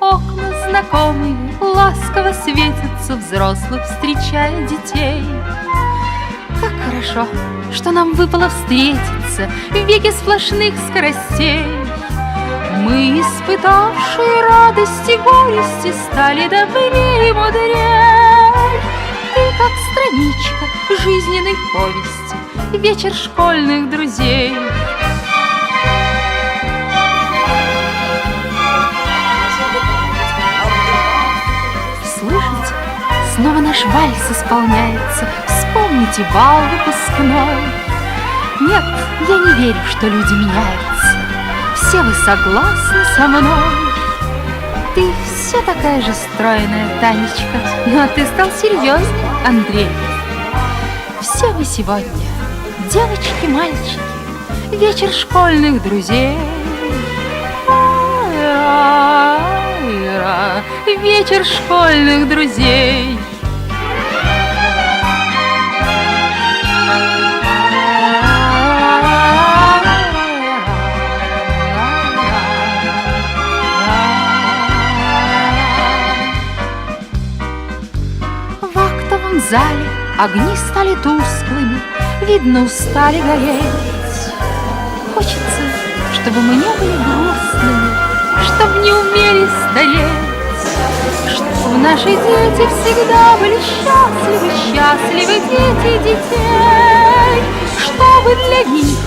Окна знакомые ласково светятся Взрослых, встречая детей. Как хорошо, что нам выпало встретиться В веке сплошных скоростей. Мы, испытавшие радости и горести Стали добрее и мудрее. Ты, как страничка жизненной повести Вечер школьных друзей снова наш вальс исполняется. Вспомните бал выпускной. Нет, я не верю, что люди меняются. Все вы согласны со мной. Ты все такая же стройная, Танечка. Но ты стал серьезный, Андрей. Все вы сегодня, девочки, мальчики Вечер школьных друзей. Вечер школьных друзей зале огни стали тусклыми, Видно, устали гореть. Хочется, чтобы мы не были грустными, Чтоб не умели стареть, Чтоб наши дети всегда были счастливы, Счастливы дети детей, Чтобы для них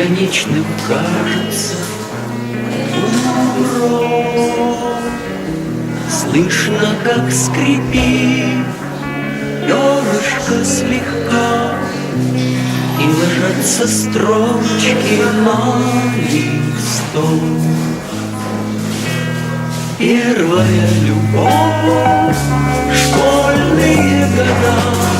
Бесконечным кажется урок. Слышно, как скрипит Перышко слегка И ложатся строчки на листок Первая любовь, школьные года,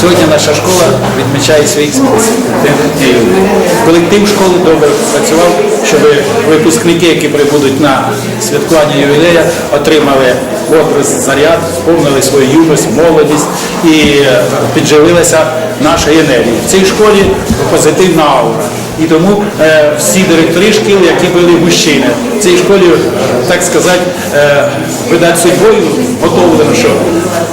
Сьогодні наша школа відмічає свій. Колектив школи добре працював, щоб випускники, які прибудуть на святкування ювілея, отримали образ заряд, сповнили свою юність, молодість і е, підживилися нашою енергією. В цій школі позитивна аура. І тому е, всі директори шкіл, які були мужчини, в цій школі, так сказати, е, видать судьбою готовлено, що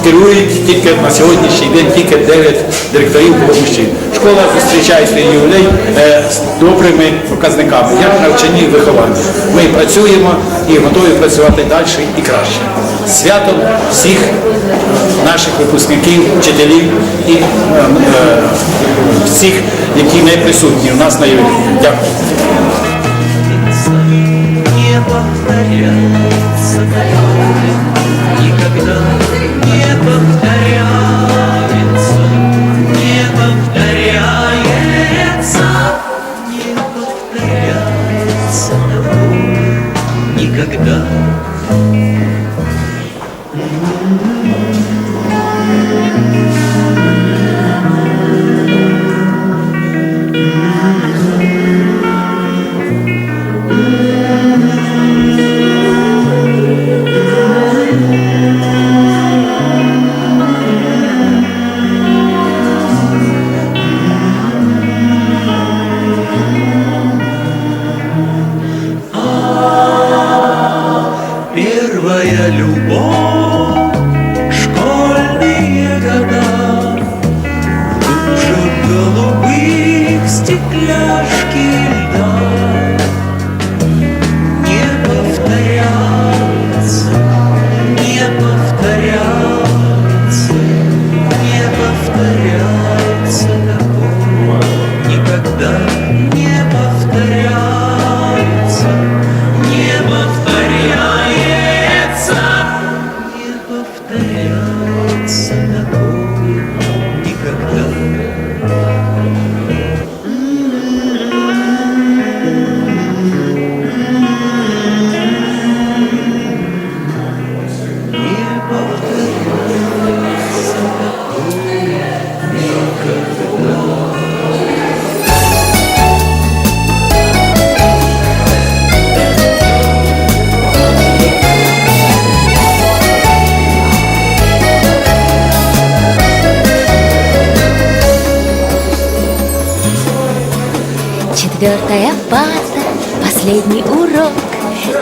керують тільки на сьогоднішній день тільки 9 директорів було мужчин. Школа зустрічає свій ювілей е, з добрими показниками, як навчання і виховання. Ми працюємо і готові працювати далі і краще. Святом всіх наших випускників, вчителів і е, е, всіх, які не присутні у нас на ювілеї. Дякую. Повторяется, не повторяется никогда. Четвертая парта, последний урок.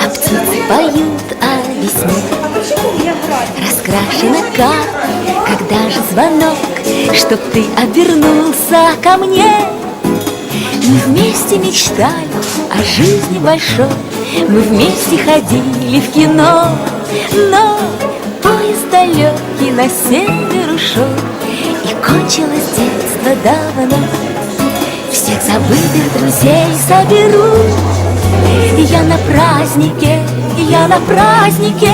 А птицы поют о весне. Раскрашена карта, когда же звонок? Чтоб ты обернулся ко мне. Мы вместе мечтали о жизни большой. Мы вместе ходили в кино. Но поезд далекий на север ушел. И кончилось детство давно всех забытых друзей соберу. Я на празднике, я на празднике.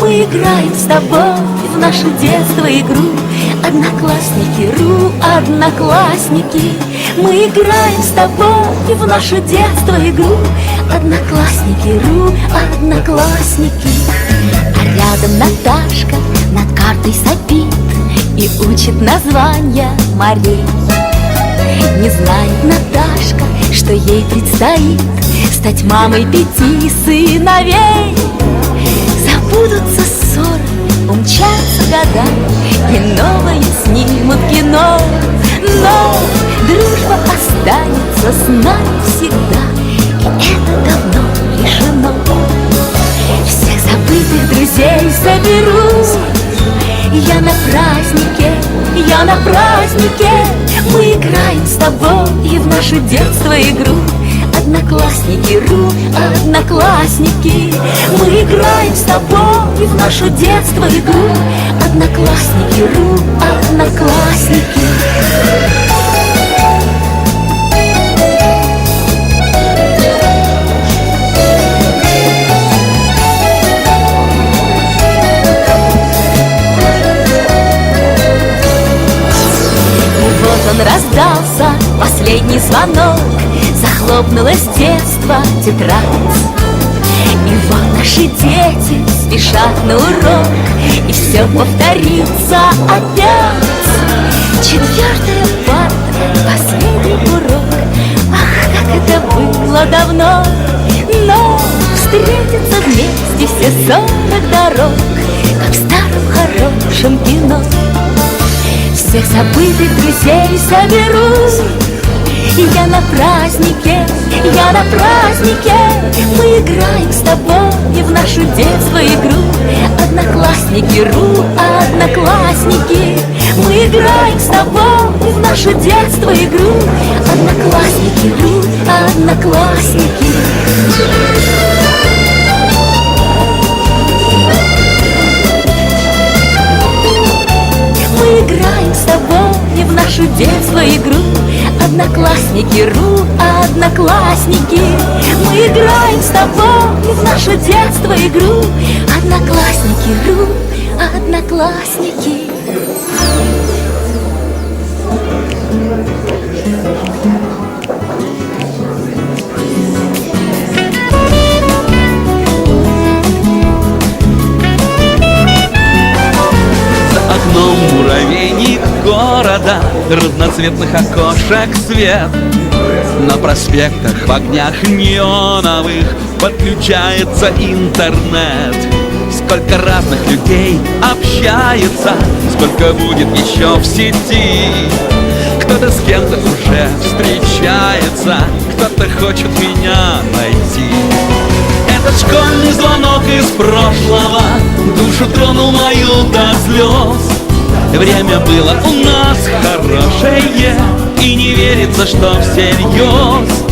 Мы играем с тобой в наше детство игру. Одноклассники, ру, одноклассники. Мы играем с тобой в наше детство игру. Одноклассники, ру, одноклассники. А рядом Наташка над картой сопит И учит названия морей не знает Наташка, что ей предстоит Стать мамой пяти сыновей. Забудутся ссоры, умчатся года И новое снимут кино Но дружба останется с нами всегда И это давно решено. Всех забытых друзей соберу я на празднике, я на празднике. Мы играем с тобой в наше детство игру. Одноклассники, ру, одноклассники. Мы играем с тобой в наше детство игру. Одноклассники, ру, одноклассники раздался последний звонок. Захлопнулось детство тетрадь. И вот наши дети спешат на урок. И все повторится опять. Четвертая парта, последний урок. Ах, как это было давно. Но встретятся вместе все сорок дорог. Как в старом хорошем кино забытых друзей соберу. Я на празднике, я на празднике. Мы играем с тобой в нашу детство игру. Одноклассники, ру, одноклассники. Мы играем с тобой в нашу детство игру. Одноклассники, ру, одноклассники играем с тобой в нашу детство игру. Одноклассники, ру, одноклассники. Мы играем с тобой в нашу детство игру. Одноклассники, ру, одноклассники. окном города Разноцветных окошек свет. На проспектах в огнях неоновых Подключается интернет. Сколько разных людей общается Сколько будет еще в сети. Кто-то с кем-то уже встречается Кто-то хочет меня найти. Этот школьный звонок из прошлого Душу тронул мою до слез Время было у нас хорошее И не верится, что всерьез.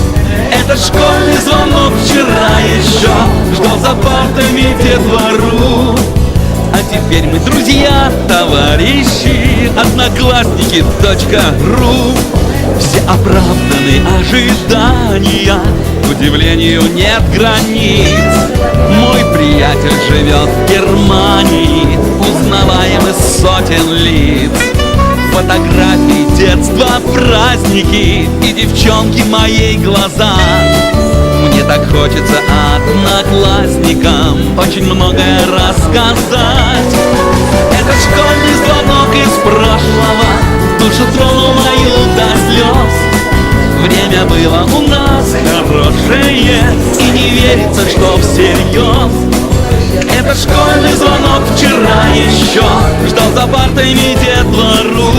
Этот школьный звонок вчера еще Ждал за партами детвору. А теперь мы друзья, товарищи Одноклассники, ру Все оправданы ожидания. Удивлению нет границ. Мой приятель живет в Германии. Узнаваем из сотен лиц. Фотографии детства, праздники И девчонки моей глаза. Мне так хочется одноклассникам Очень многое рассказать. Это школьный звонок из прошлого Душу тронул мою до слез. Время было у нас хорошее И не верится, что всерьез. Это школьный звонок вчера еще Ждал за партами детвору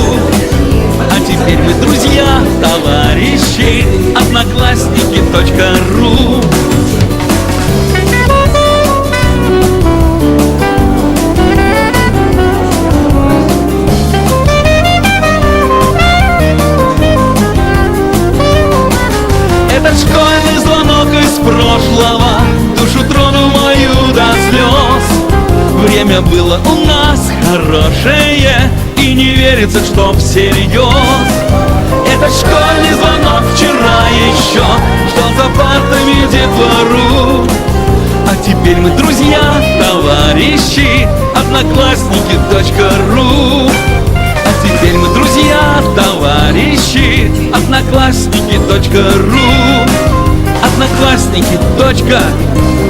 А А теперь мы друзья, товарищи Одноклассники.ру Было у нас хорошее И не верится, что всерьез Этот школьный звонок вчера еще Ждал за партами детвору А теперь мы друзья, товарищи Одноклассники.ру а теперь мы друзья, товарищи Одноклассники. Точка. Большие дома,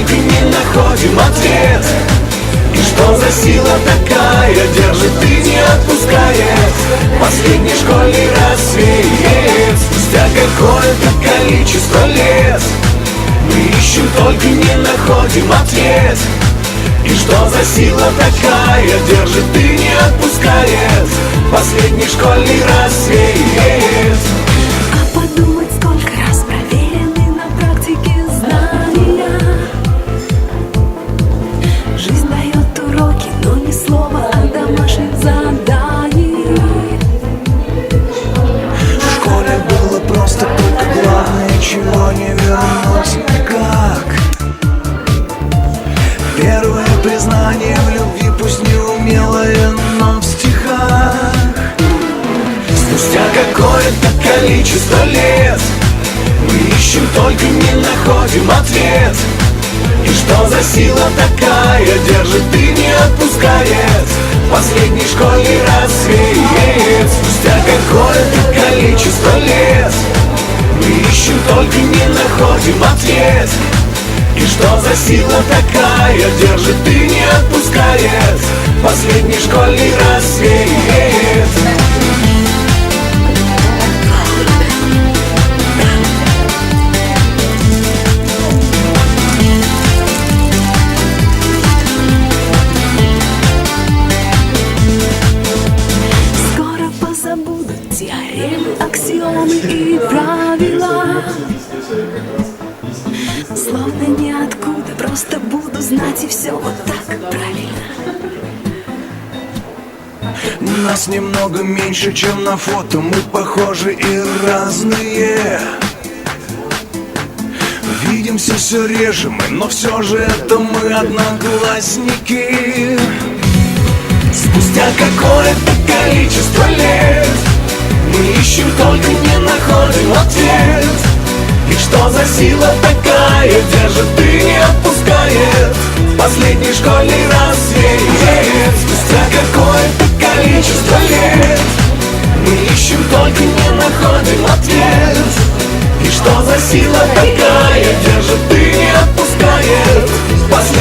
только не находим ответ. И что за сила такая держит и не отпускает. Последний школьный рассвет Спустя какое-то количество лет. Мы ищем, только не находим ответ. И что за сила такая держит и не отпускает. Последний школьный рассвет количество лет. Мы ищем, только не находим ответ. И что за сила такая держит и не отпускает Последний школьный рассвет. Спустя какое-то количество лет. Мы ищем, только не находим ответ. И что за сила такая держит и не отпускает Последний школьный рассвет все вот так правильно. Нас немного меньше, чем на фото. Мы похожи и разные. Видимся все реже мы, но все же это мы одноклассники. Спустя какое-то количество лет Мы ищем, только не находим ответ. И что за сила такая держит и не отпускает Последний школьный рассвет Спустя какое-то количество лет Мы ищем, только не находим ответ? И что за сила такая держит и не отпускает Последний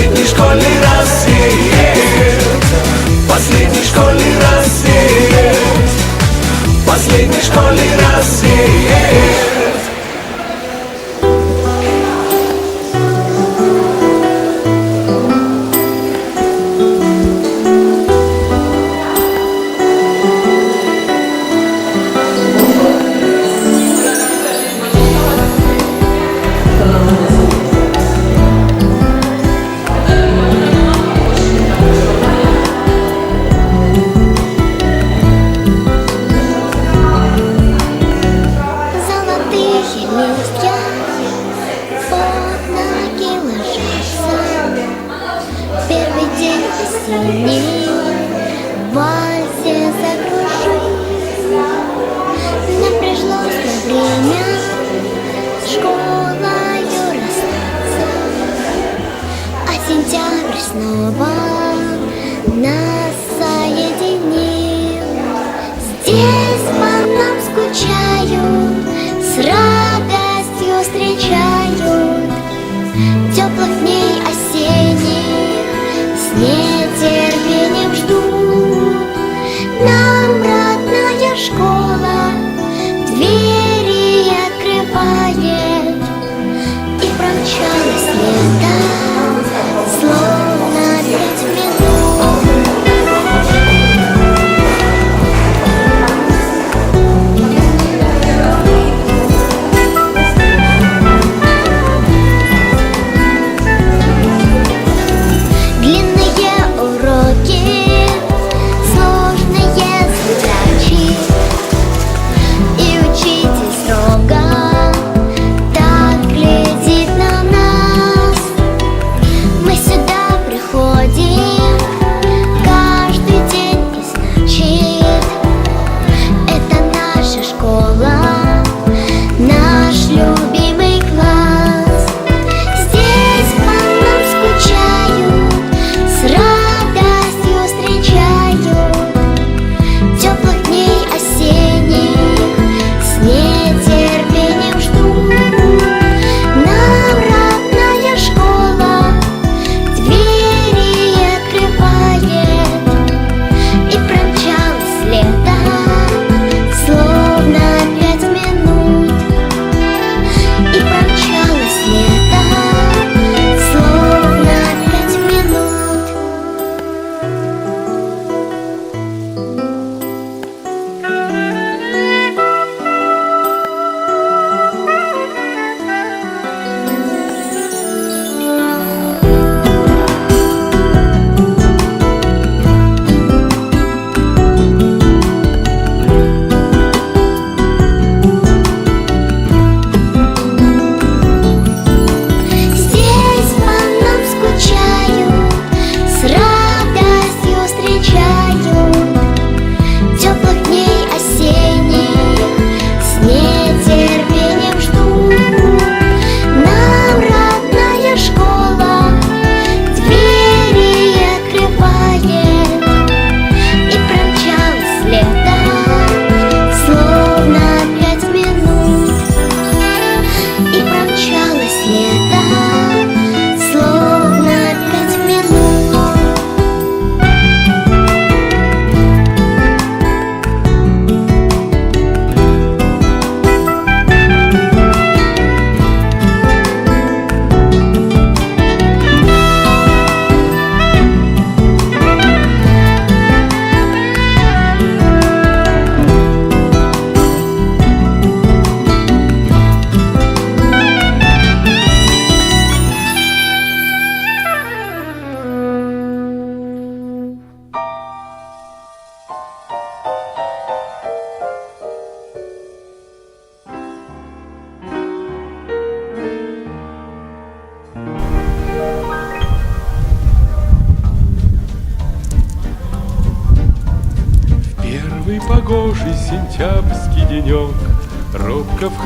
сентябрь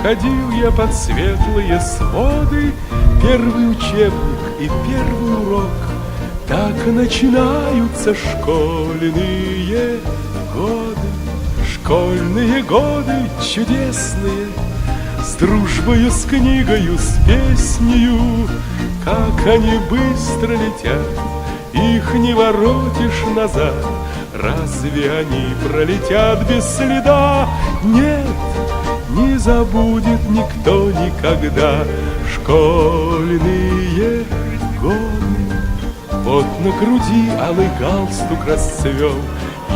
Входил я под светлые своды Первый учебник и первый урок. Так начинаются школьные годы Школьные годы чудесные. С дружбою, с книгою, с песнею Как они быстро летят. Их не воротишь назад. Разве они пролетят без следа? Нет, не забудет никто никогда. Школьные годы. Вот на груди алый галстук расцвел.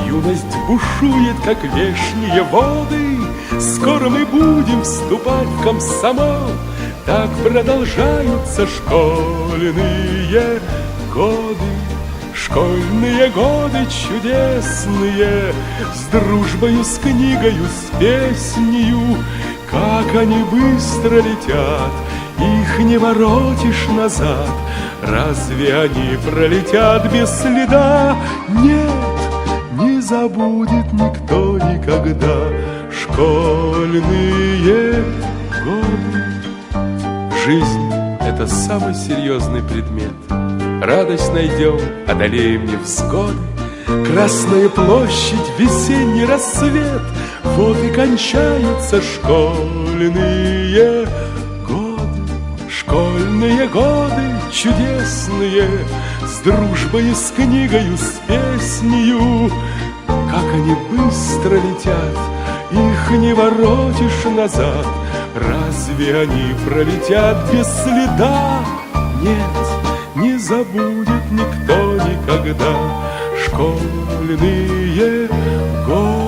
Юность бушует, как вешние воды. Скоро мы будем вступать в комсомол. Так продолжаются школьные годы Школьные годы чудесные С дружбою, с книгою, с песнею Как они быстро летят Их не воротишь назад. Разве они пролетят без следа? Нет, не забудет никто никогда. Школьные годы. Жизнь — это самый серьезный предмет Радость найдем, одолеем невзгоды Красная площадь, весенний рассвет. Вот и кончаются школьные годы. Школьные годы чудесные. С дружбой, с книгою, с песнею Как они быстро летят Их не воротишь назад. Разве они пролетят без следа? Нет, не забудет никто никогда школьные годы.